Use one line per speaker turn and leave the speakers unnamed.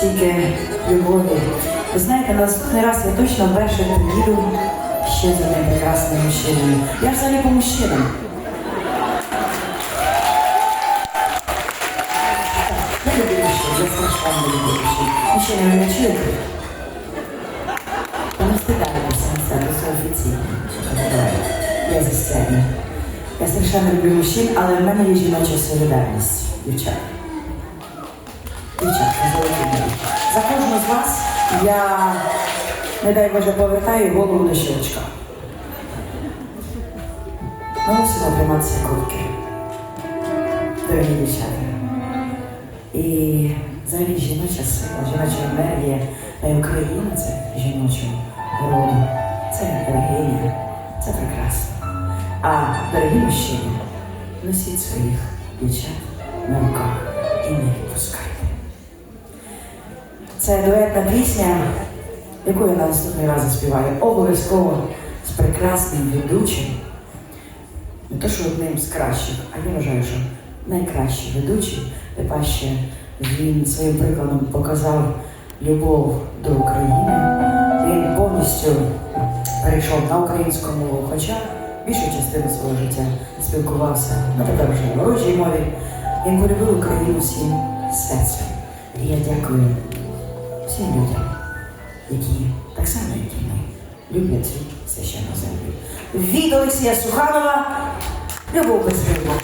стільки любові. Ви знаєте, наступний раз я точно вперше приїду ще з одним прекрасним мужчиною. Я ж взагалі по мужчинам. Я люблю мужчин, я страшно люблю мужчин. Мужчини, ви не чуєте? Та не стидаєтеся на себе, це офіційно. Я застрягну. Я страшенно люблю мужчин, але в мене є жіноча солідарність, дівчата. За кожну з вас я, не дай Боже, повертаю голову до щелчка. Ми мусимо триматися куртки. Дорогі дівчата. І взагалі жіноча сила, жіноча енергія та й Україна це жіночого роду. Це енергія, це прекрасно. А дорогі мужчини, носіть своїх дівчат на руках і не відпускайте. Це дуетна пісня, яку я на наступний раз заспіваю. Обов'язково з прекрасним ведучим. Не то, що одним з кращих, а я вважаю, що найкращий ведучий, тим паче він своїм прикладом показав любов до України. Він повністю перейшов на українську мову, хоча більшу частину свого життя спілкувався на тепер вже ворожій мові. Він полюбив Україну всім серцем. І я дякую всім люди, які так само, як і ми, люблять цю священну землю. Від Олексія Суханова, Любов Безгрива.